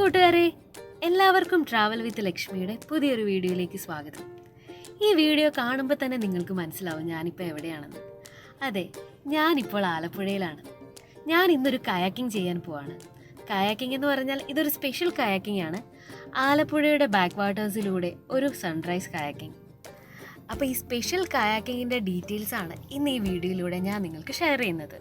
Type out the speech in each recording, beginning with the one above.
കൂട്ടുകാരെ എല്ലാവർക്കും travel with ലക്ഷ്മിയുടെ പുതിയൊരു വീഡിയോയിലേക്ക് സ്വാഗതം. ഈ വീഡിയോ കാണുമ്പോൾ തന്നെ നിങ്ങൾക്ക് മനസ്സിലാവും ഞാനിപ്പോൾ എവിടെയാണെന്ന്. അതെ ഞാനിപ്പോൾ ആലപ്പുഴയിലാണ്. ഞാൻ ഇന്നൊരു കയാക്കിംഗ് ചെയ്യാൻ പോവാണ്. കയാക്കിംഗ് എന്ന് പറഞ്ഞാൽ ഇതൊരു സ്പെഷ്യൽ കയാക്കിംഗ് ആണ്. ആലപ്പുഴയുടെ ബാക്ക് വാട്ടേഴ്സിലൂടെ ഒരു സൺറൈസ് കയാക്കിംഗ്. അപ്പോൾ ഈ സ്പെഷ്യൽ കയാക്കിങ്ങിന്റെ ഡീറ്റെയിൽസ് ആണ് ഇന്ന് ഈ വീഡിയോയിലൂടെ ഞാൻ നിങ്ങൾക്ക് ഷെയർ ചെയ്യുന്നത്.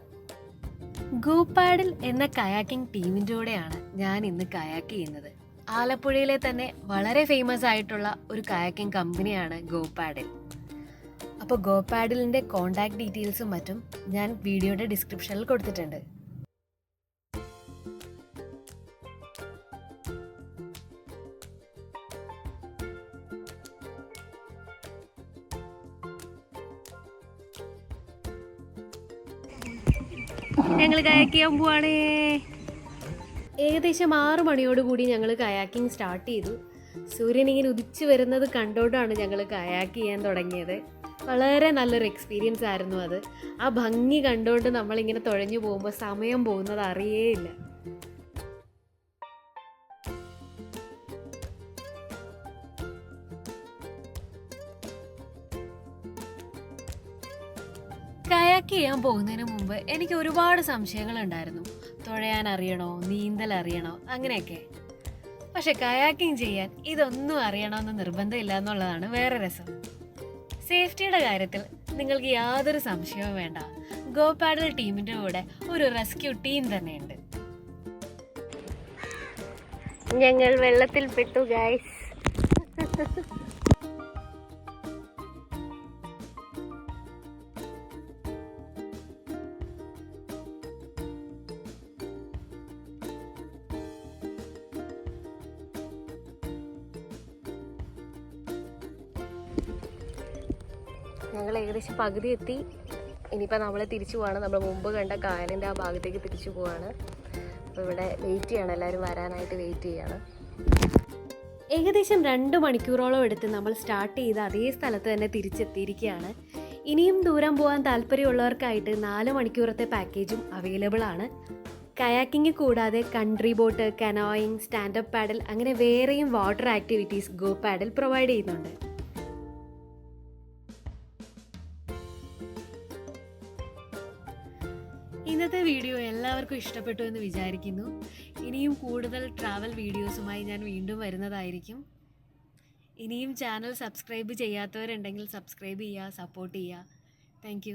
ഗോപാഡിൽ എന്ന കയാക്കിംഗ് ടീമിന്റെ കൂടെയാണ് ഞാൻ ഇന്ന് കയാക്ക് ചെയ്യുന്നത്. ആലപ്പുഴയിലെ തന്നെ വളരെ ഫേമസ് ആയിട്ടുള്ള ഒരു കയാക്കിംഗ് കമ്പനിയാണ് ഗോപാഡിൽ. അപ്പോൾ ഗോപാഡിലിന്റെ കോണ്ടാക്ട് ഡീറ്റെയിൽസും മറ്റും ഞാൻ വീഡിയോയുടെ ഡിസ്ക്രിപ്ഷനിൽ കൊടുത്തിട്ടുണ്ട്. ഞങ്ങൾ കയാക്ക് ചെയ്യാൻ പോവാണേ. ഏകദേശം ആറ് മണിയോടുകൂടി ഞങ്ങൾ കയാക്കിംഗ് സ്റ്റാർട്ട് ചെയ്തു. സൂര്യൻ ഇങ്ങനെ ഉദിച്ചു വരുന്നത് കണ്ടോണ്ടാണ് ഞങ്ങൾ കയാക്ക് ചെയ്യാൻ തുടങ്ങിയത്. വളരെ നല്ലൊരു എക്സ്പീരിയൻസ് ആയിരുന്നു അത്. ആ ഭംഗി കണ്ടുകൊണ്ട് നമ്മളിങ്ങനെ തുഴഞ്ഞു പോകുമ്പോൾ സമയം പോകുന്നത് അറിയേയില്ല. ചെയ്യാൻ പോകുന്നതിന് മുമ്പ് എനിക്ക് ഒരുപാട് സംശയങ്ങൾ ഉണ്ടായിരുന്നു തുഴയാൻ അറിയണോ? നീന്തൽ അറിയണോ? അങ്ങനെയൊക്കെ. പക്ഷെ കയാക്കിംഗ് ചെയ്യാൻ ഇതൊന്നും അറിയണമെന്ന് നിർബന്ധമില്ല എന്നുള്ളതാണ് വേറെ രസം. സേഫ്റ്റിയുടെ കാര്യത്തിൽ നിങ്ങൾക്ക് യാതൊരു സംശയവും വേണ്ട. ഗോ പാഡൽ ടീമിന്റെ കൂടെ ഒരു റെസ്ക്യൂ ടീം തന്നെയുണ്ട്. ഞങ്ങൾ വെള്ളത്തിൽ പെട്ടു ഗൈസ് ഞങ്ങൾ ഏകദേശം പകുതി എത്തി ഇനിയിപ്പോൾ നമ്മൾ തിരിച്ചു പോവാണ്. നമ്മൾ മുമ്പ് കണ്ട കായലിന്റെ ആ ഭാഗത്തേക്ക് തിരിച്ചു പോവാണ്. അപ്പോൾ ഇവിടെ വെയിറ്റ് ചെയ്യണം. എല്ലാവരും വരാനായിട്ട് വെയിറ്റ് ചെയ്യണം. ഏകദേശം രണ്ട് മണിക്കൂറോളം എടുത്ത് നമ്മൾ സ്റ്റാർട്ട് ചെയ്ത അതേ സ്ഥലത്ത് തന്നെ തിരിച്ചെത്തിയിരിക്കുകയാണ്. ഇനിയും ദൂരം പോകാൻ താല്പര്യമുള്ളവർക്കായിട്ട് നാല് മണിക്കൂറത്തെ പാക്കേജും അവൈലബിൾ ആണ്. കയാക്കിംഗ് കൂടാതെ country boat canoeing stand up paddle അങ്ങനെ വേറെയും water activities go paddle provide ചെയ്യുന്നുണ്ട്. ഇന്നത്തെ വീഡിയോ എല്ലാവർക്കും ഇഷ്ടപ്പെട്ടു എന്ന് വിചാരിക്കുന്നു. ഇനിയും കൂടുതൽ ട്രാവൽ വീഡിയോസുമായി ഞാൻ വീണ്ടും വരുന്നതായിരിക്കും. ഇനിയും ചാനൽ സബ്സ്ക്രൈബ് ചെയ്യാത്തവരുണ്ടെങ്കിൽ സബ്സ്ക്രൈബ് ചെയ്യുക സപ്പോർട്ട് ചെയ്യുക. താങ്ക്